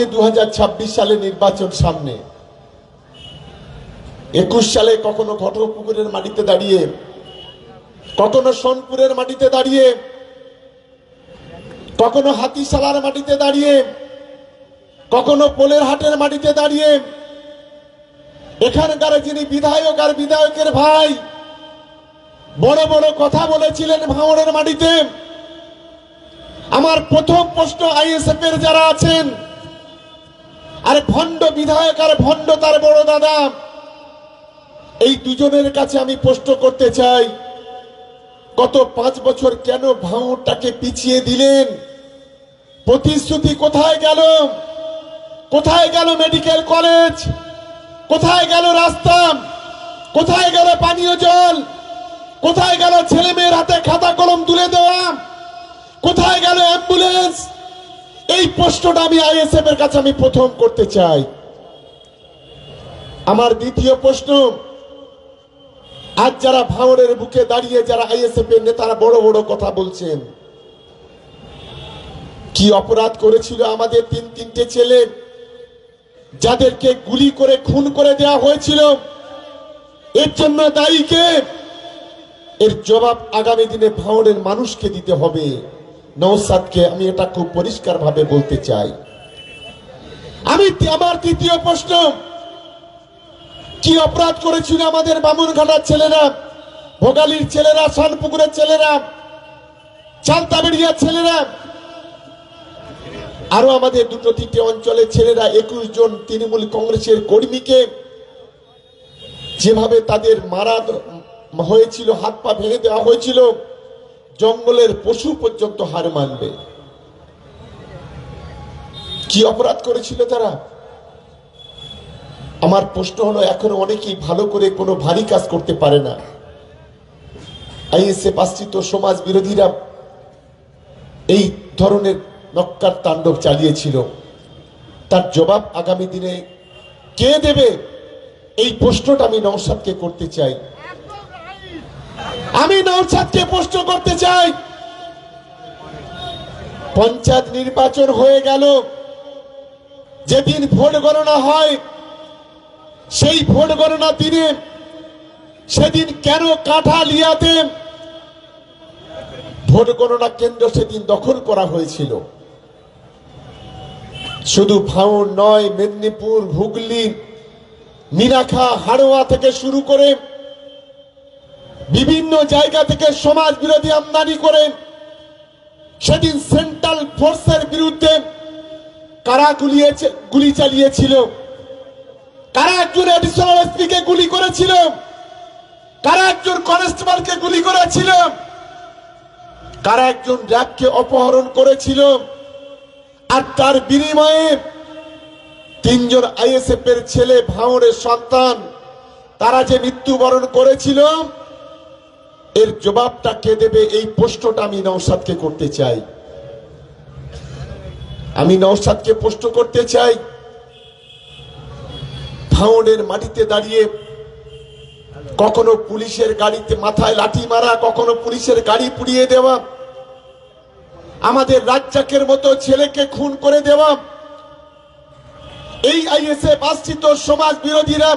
আজকে দু সালে নির্বাচন সামনে। একুশ সালে কখনো ঘটপুকুরের মাটিতে দাঁড়িয়ে, কখনো সোনপুরের মাটিতে দাঁড়িয়ে, কখনো হাতিশালার মাটিতে দাঁড়িয়ে, কখনো পোলের হাটের মাটিতে দাঁড়িয়ে। এখানকার যিনি বিধায়ক আর বিধায়কের ভাই, বড় বড় কথা বলেছিলেন ভাঙড়ের মাটিতে। আমার প্রথম প্রশ্ন আইএসএফ এর যারা আছেন আর ভণ্ড বিধায়ক আর ভণ্ড তার বড় দাদা। এই দুজনের কাছে আমি প্রশ্ন করতে চাই, গত পাঁচ বছর কেন ভাঙড়টাকে পিছিয়ে দিলেন? প্রতিশ্রুতি কোথায় গেল? কোথায় গেল মেডিকেল কলেজ? কোথায় গেল রাস্তা? কোথায় গেল পানীয় জল? কোথায় গেল ছেলে মেয়ের হাতে খাতা কলম তুলে দেওয়া? কোথায় গেল অ্যাম্বুলেন্স? এই প্রশ্নটা আমি আইএসএফ এর কাছে আমি প্রথম করতে চাই। আমার দ্বিতীয় প্রশ্ন, আজ যারা ভাঙড়ের বুকে দাঁড়িয়ে যারা আইএসএফ এর নেতারা বড় বড় কথা বলছেন, কি অপরাধ করেছিল আমাদের তিন তিনটে ছেলে? যাদেরকে গুলি করে খুন করে দেওয়া হয়েছিল, এর জন্য দায়ীকে এর জবাব আগামী দিনে ভাঙড়ের মানুষকে দিতে হবে। নৌসাদকে আমি এটা খুব পরিষ্কার ভাবে বলতে চাই। আমি আমার তৃতীয় প্রশ্ন, কি অপরাধ করেছিল আমাদের বামুনঘাটার ছেলেরা, ভোগালির ছেলেরা, শানপুকুরের ছেলেরা, চালতাবেড়িয়ার ছেলেরা? আরও আমাদের দুটো তিনটে অঞ্চলের ছেলেরা একুশ জন তৃণমূল কংগ্রেসের কর্মীকে যেভাবে তাদের মারা হয়েছিল, হাত পা ভেঙে দেওয়া হয়েছিল জঙ্গলের পশু পর্যন্ত হার মানবে। কি অপরাধ করেছিল তারা? আমার প্রশ্ন হলো, এখনও অনেকেই ভালো করে কোনো ভারী কাজ করতে পারে না। আইএসএ আশ্রিত সমাজ বিরোধীরা এই ধরনের নক্কার তাণ্ডব চালিয়েছিল। তার জবাব আগামী দিনে কে দেবে? এই প্রশ্নটা আমি নৌসাদকে করতে চাই। আমি নৌসাদকে প্রশ্ন করতে চাই। পঞ্চায়েত নির্বাচন হয়ে গেল। যেদিন ভোট গণনা হয়, সেই ভোট গণনা দিনে সেদিন কেন কাঠালিয়াতে ভোট গণনা কেন্দ্র সেদিন দখল করা হয়েছিল? শুধু ভাঙন নয়, মেদিনীপুর, হুগলি মিরাখা হাড়োয়া থেকে শুরু করে বিভিন্ন জায়গা থেকে সমাজ বিরোধী আমদানি করে সেদিন সেন্ট্রাল ফোর্সের বিরুদ্ধে কারা গুলিয়েছে, গুলি চালিয়েছিল? কারা একজন অ্যাডিশনাল এসপি কে গুলি করেছিল? কারা একজন কনস্টেবলকে গুলি করেছিল? কারা একজন র্যাবকে অপহরণ করেছিল? আর তার বিনিময়ে তিনজন আইএসএফ এর ছেলে, ভাঙড়ের সন্তান, তারা যে মৃত্যুবরণ করেছিল এর জবাবটা কে দেবে? এই প্রশ্নটা আমি নৌসাদকে করতে চাই। আমি নৌসাদকে প্রশ্ন করতে চাই। ভাঙনের মাটিতে দাঁড়িয়ে কখনো পুলিশের গাড়িতে মাথায় লাঠি মারা, কখনো পুলিশের গাড়ি পুড়িয়ে দেওয়া, আমাদের রাজ্জাকের মতো ছেলেকে খুন করে দেওয়া, এই আইএসএফ আশ্রিত সমাজ বিরোধীরা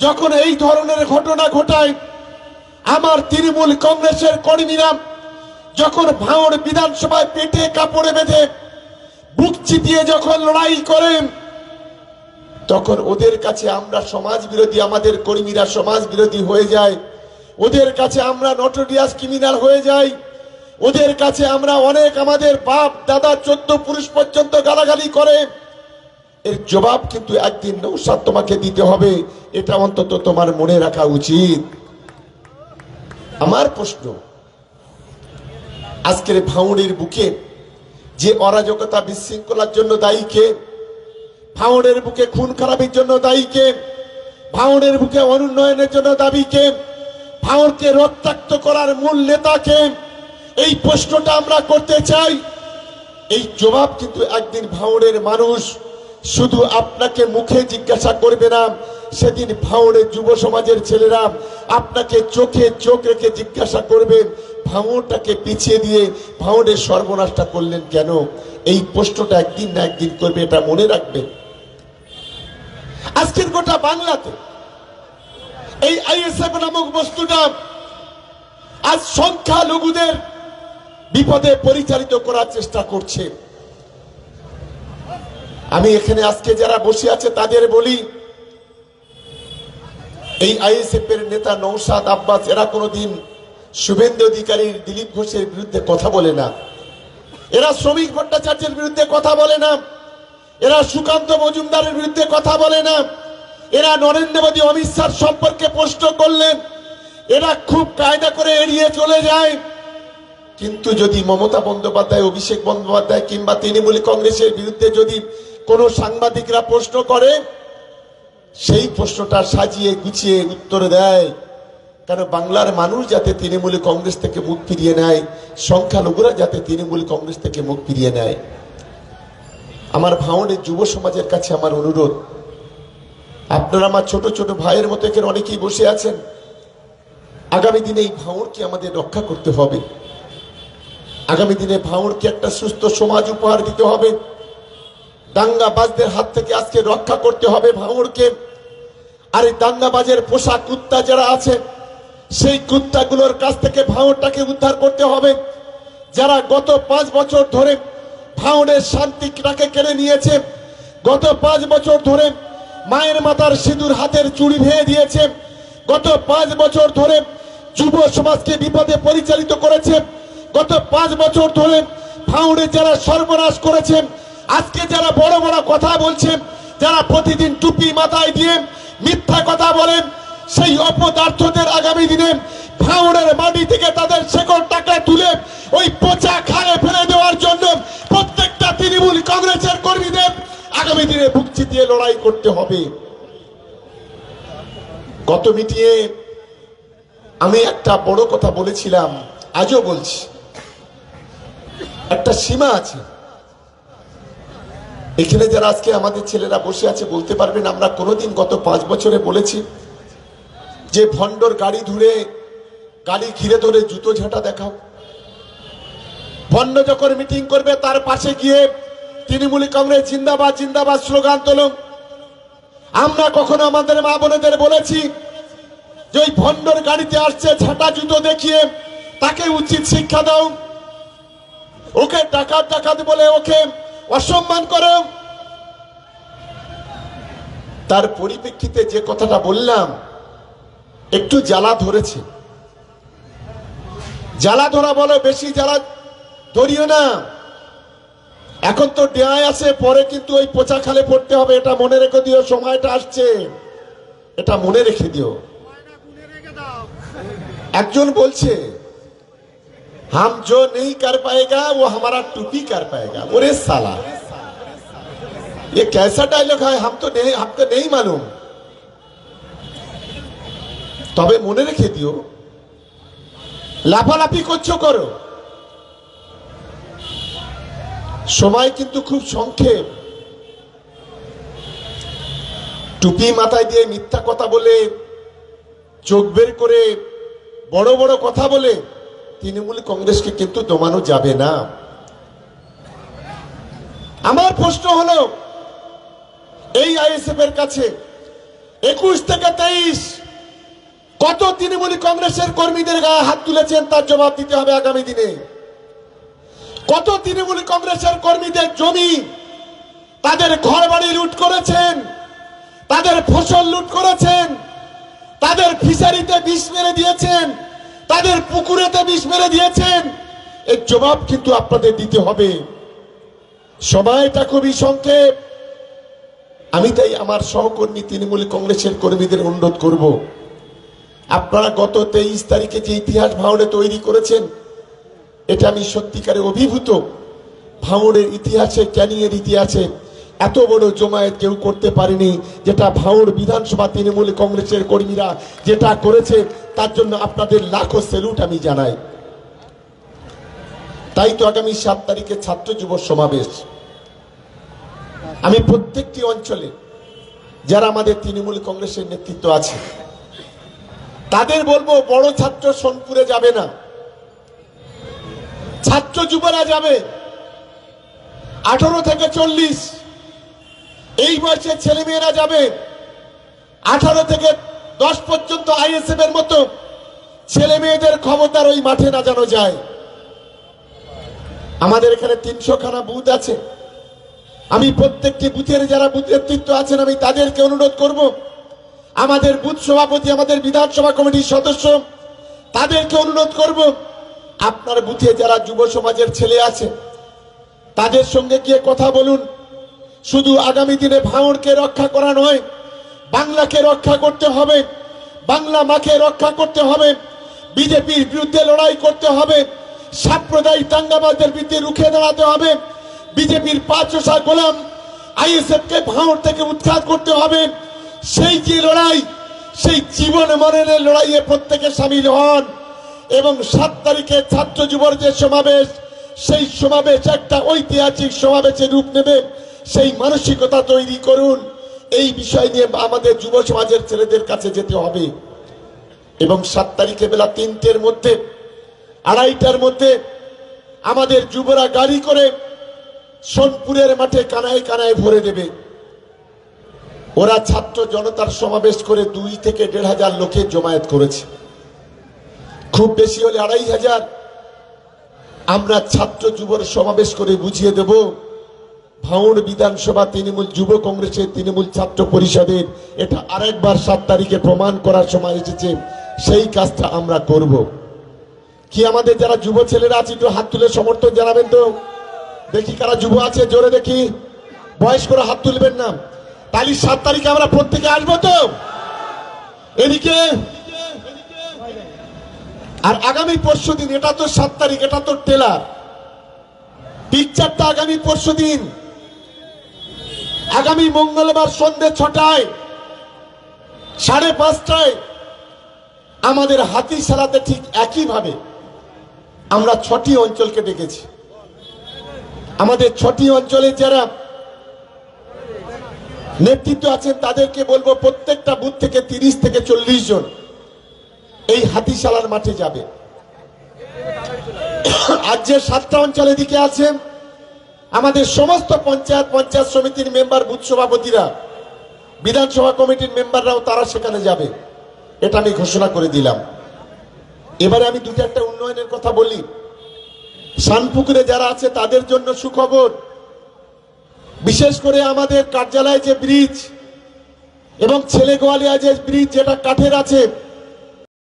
যখন এই ধরনের ঘটনা ঘটায় আমার তৃণমূল কংগ্রেসের কর্মীরা যখন ভাঙড় বিধানসভায় পেটে কাপড়ে বেঁধে বুক চিতিয়ে যখন লড়াই করেন, তখন ওদের কাছে আমরা সমাজ বিরোধী আমাদের কর্মীরা সমাজ বিরোধী হয়ে যায়। ওদের কাছে আমরা নটোরিয়াস ক্রিমিনাল হয়ে যাই। ওদের কাছে আমরা অনেক আমাদের বাপ, দাদা, চোদ্দ পুরুষ পর্যন্ত গালাগালি করে। এর জবাব কিন্তু একদিন নৌসাদ তোমাকে দিতে হবে। এটা অন্তত তোমার মনে রাখা উচিত। আমার প্রশ্ন, আজকের ভাঙড়ের বুকে যে অরাজকতা বিশৃঙ্খলার জন্য দায়ী কে? ভাঙড়ের বুকে খুন খারাপের জন্য দায়ী কে? ভাঙড়ের বুকে অনুন্নয়নের জন্য দাবি কে? ভাঙড়কে রক্তাক্ত করার মূল নেতাকে এই প্রশ্নটা আমরা করতে চাই। এই জবাব কিন্তু একদিন ভাঙড়ের মানুষ শুধু আপনাকে মুখে জিজ্ঞাসা করবে না, সেদিন ভাঙড়ের যুব সমাজের ছেলেরা আপনাকে চোখে চোখ রেখে জিজ্ঞাসা করবে, ভাঙড়টাকে পিছিয়ে দিয়ে ভাঙড়ের সর্বনাশটা করলেন কেন? এই প্রশ্নটা একদিন না একদিন করবে, এটা মনে রাখবেন। আজকের গোটা বাংলাতে এই আইএসএফ নামক বস্তুটা আজ সংখ্যালঘুদের বিপদে পরিচালিত করার চেষ্টা করছে। আমি এখানে আজকে যারা বসে আছে তাদের বলি, এই আইএসএফ এর নেতা নৌসাদ আব্বাস, এরা কোনোদিন শুভেন্দু অধিকারীর দিলীপ ঘোষের বিরুদ্ধে কথা বলে না। এরা শ্রমিক ভট্টাচার্যের বিরুদ্ধে কথা বলে না। এরা সুকান্ত মজুমদারের বিরুদ্ধে কথা বলে না। এরা নরেন্দ্র মোদী, অমিত শাহ সম্পর্কে প্রশ্ন করলেন। এরা খুব কায়দা করে এড়িয়ে চলে যায়। কিন্তু যদি মমতা বন্দ্যোপাধ্যায়, অভিষেক বন্দ্যোপাধ্যায় কিংবা তৃণমূল কংগ্রেসের বিরুদ্ধে যদি কোনো সাংবাদিকরা প্রশ্ন করে, সেই প্রশ্নটা সাজিয়ে গুছিয়ে উত্তর দেয়। কারণ বাংলার মানুষ যাতে তৃণমূল কংগ্রেস থেকে মুখ ফিরিয়ে নেয়, সংখ্যালঘুরা যাতে তৃণমূল কংগ্রেস থেকে মুখ ফিরিয়ে নেয়। আমার ভাঙনের যুব সমাজের কাছে আমার অনুরোধ, আপনারা আমার ছোট ছোট ভাইয়ের মতো এখানে অনেকেই বসে আছেন, আগামী দিনে এই ভাঙড়কে আমাদের রক্ষা করতে হবে। আগামী দিনে ভাঙড়কে একটা সুস্থ সমাজ উপহার দিতে হবে। দাঙ্গাবাজদের হাত থেকে আজকে রক্ষা করতে হবে ভাঙড়কে। আর এই দাঙ্গাবাজের পোষা কুত্তা যারা আছে, সেই কুত্তাগুলোর কাছ থেকে ভাঙড়টাকে উদ্ধার করতে হবে। যারা গত পাঁচ বছর ধরে ভাঙড়ের শান্তিটাকে কেড়ে নিয়েছে, গত পাঁচ বছর ধরে মায়ের মাতার সিঁদুর হাতের চুড়ি ভেঙে দিয়েছে, গত পাঁচ বছর ধরে যুব সমাজকে বিপদে পরিচালিত করেছে, গত পাঁচ বছর ধরে ভাঙড়ে যারা সর্বনাশ করেছে আজকে যারা বড় বড় কথা বলছে যারা প্রতিদিন টুপি মাথায় দিয়ে মিথ্যা কথা বলেন, সেই অপদার্থদের আগামী দিনে ভাঙড়ের মাটি থেকে তাদের শেকড় টাকা তুলে ওই পচা খালে ফেলে দেওয়ার জন্য প্রত্যেকটা তৃণমূল কংগ্রেসের কর্মীদের আগামী দিনে বুক চিতিয়ে লড়াই করতে হবে। গত মিটিয়ে আমি একটা বড় কথা বলেছিলাম, আজও বলছি। একটা সীমা আছে। এখানে যারা আজকে আমাদের ছেলেরা বসে আছে, বলতে পারবেন, আমরা কোনোদিন গত পাঁচ বছরে বলেছি যে ভণ্ডর গাড়ি ধরে গাড়ি ঘিরে ধরে জুতো ঝাঁটা দেখাও। ভণ্ড যখন মিটিং করবে, তার পাশে গিয়ে তৃণমূল কংগ্রেস জিন্দাবাদ জিন্দাবাদ স্লোগান তোলো আমরা কখনো আমাদের মা বোনেদের বলেছি যে ওই ভণ্ডর গাড়িতে আসছে, ঝাঁটা জুতো দেখিয়ে তাকে উচিত শিক্ষা দাও। ওকে ডাকাত ডাকাত বলে ওকে অসম্মান করো। তার পরিপ্রেক্ষিতে যে কথাটা বললাম, একটু জ্বালা ধরেছে। জ্বালা ধরা বলো, বেশি জ্বালা ধরিও না। এখন তো ডেয়ায় আছে, পরে কিন্তু ওই পোচা খালে পড়তে হবে, এটা মনে রেখে দিও, সময়টা আসছে। এটা মনে রেখে দিও। একজন বলছে हम जो नहीं कर पाएगा वो हमारा टूपी कर पाएगा ओरे साला ये कैसा डायलॉग है हम तो नहीं हमको नहीं मालूम তবে মনে রেখে দিও লাফালাফি করছো করো সময় কিন্তু খুব সংক্ষেপ টুপি মাথায় দিয়ে মিথ্যা কথা বলে চোখ বের করে বড় বড় কথা বলে তৃণমূল কংগ্রেসকে কিন্তু দমানো যাবে না। আমার প্রশ্ন হলো, এই আইএসএফ এর কাছে একুশ থেকে তেইশ কত তৃণমূল কংগ্রেসের কর্মীদের গায়ে হাত তুলেছেন তার জবাব দিতে হবে আগামী দিনে? কত তৃণমূল কংগ্রেসের কর্মীদের জমি তাদের ঘর বাড়ি লুট করেছেন, তাদের ফসল লুট করেছেন, তাদের ফিশারিতে বিষ মেরে দিয়েছেন তাদের পুকুরেতে বিষ মেরে দিয়েছেন। এর জবাব কিন্তু আপনাদের দিতে হবে। সময়টা খুবই সংক্ষেপ। আমি তাই আমার সহকর্মী তৃণমূল কংগ্রেসের কর্মীদের অনুরোধ করব। আপনারা গত তেইশ তারিখে যে ইতিহাস ভাঙড়ে তৈরি করেছেন, এটা আমি সত্যিকারে অভিভূত। ভাঙড়ের ইতিহাসে ক্যানিংয়ের ইতিহাসে এত বড় জমায়েত কেউ করতে পারেনি, যেটা ভাঙড় বিধানসভা তৃণমূল কংগ্রেসের কর্মীরা যেটা করেছে, তার জন্য আপনাদের লাখো সেলুট আমি জানাই। তাই তো আগামী সাত তারিখে ছাত্র যুব সমাবেশ। আমি প্রত্যেকটি অঞ্চলে যারা আমাদের তৃণমূল কংগ্রেসের নেতৃত্ব আছে, তাদের বলব বড় ছাত্র সোনপুরে যাবে না। ছাত্র যুবরা যাবে। আঠারো থেকে চল্লিশ এই বয়সের ছেলে মেয়েরা যাবে। আঠারো থেকে দশ পর্যন্ত আইএসএফ এর মতো ছেলে মেয়েদের ক্ষমতার ওই মাঠে না যেন যায়। আমাদের এখানে তিনশো খানা বুথ আছে। আমি প্রত্যেকটি বুথের যারা বুথ নেতৃত্ব আছেন, আমি তাদেরকে অনুরোধ করব, আমাদের বুথ সভাপতি, আমাদের বিধানসভা কমিটির সদস্য, তাদেরকে অনুরোধ করব, আপনার বুথে যারা যুব সমাজের ছেলে আছে, তাদের সঙ্গে গিয়ে কথা বলুন। শুধু আগামী দিনে ভাঙড়কে রক্ষা করা নয়, বাংলাকে রক্ষা করতে হবে, বাংলা মাকে রক্ষা করতে হবে, বিজেপির বিরুদ্ধে লড়াই করতে হবে, সাম্প্রদায়িক দাঙ্গাবাজদের বিরুদ্ধে রুখে দাঁড়াতে হবে, বিজেপির পাঁচশা গোলাম আইএসএফ কে ভাঙড় থেকে উৎখাত করতে হবে। সেই যে লড়াই, সেই জীবন মরণের লড়াইয়ে প্রত্যেকে সামিল হন এবং সাত তারিখে ছাত্র যুবর যে সমাবেশ, সেই সমাবেশ একটা ঐতিহাসিক সমাবেশে রূপ নেবে। সেই মানসিকতা তৈরি করুন। এই বিষয় নিয়ে আমাদের যুব সমাজের ছেলেদের কাছে যেতে হবে। এবং সাত তারিখে বেলা তিনটের মধ্যে, আড়াইটার মধ্যে আমাদের যুবরা গাড়ি করে সোনপুরের মাঠে কানায় কানায় ভরে দেবে। ওরা ছাত্র জনতার সমাবেশ করে দুই থেকে দেড় হাজার লোকের জমায়েত করেছে। খুব বেশি হলে আড়াই হাজার। আমরা ছাত্র যুবর সমাবেশ করে বুঝিয়ে দেব ভাঙড় বিধানসভা তৃণমূল যুব কংগ্রেসের তৃণমূল ছাত্র পরিষদের এটা আরেকবার সাত তারিখে প্রমাণ করার সময় এসেছে, সেই কাজটা আমরা করব। কি আমাদের যারা যুব ছেলেরা আছে, একটু হাত তুলে সমর্থন জানাবেন তো? দেখি কারা যুব আছে, জোরে দেখি। বয়স করে হাত তুলবেন না। তাহলে সাত তারিখে আমরা প্রত্যেকে আসব তো? এদিকে। আর আগামী পরশু দিন এটা তো সাত তারিখ, এটা তো টেলার। পিকচারটা আগামী পরশু দিন আগামী মঙ্গলবার সন্ধ্যে ছটায়, সাড়ে পাঁচটায় আমাদের হাতি সালাতে ঠিক একইভাবে আমরা ছটি অঞ্চলকে ডেকেছি। আমাদের ছটি অঞ্চলে যারা নেতৃত্ব আছেন, তাদেরকে বলব প্রত্যেকটা বুথ থেকে তিরিশ থেকে চল্লিশ জন এই হাতিশালার মাঠে যাবে। আজ যে সাতটা অঞ্চলের দিকে আছে আমাদের সমস্ত পঞ্চায়েত পঞ্চায়েত সমিতির মেম্বার, বুথ সভাপতিরা, বিধানসভা কমিটির মেম্বাররাও তারা সেখানে যাবে। এটা আমি ঘোষণা করে দিলাম। এবারে আমি দুটো একটা উন্নয়নের কথা বলি। শানপুকুরে যারা আছে, তাদের জন্য সুখবর। বিশেষ করে আমাদের কার্যালয়ে যে ব্রিজ এবং ছেলে গোয়ালিয়া যে ব্রিজ, যেটা কাঠের আছে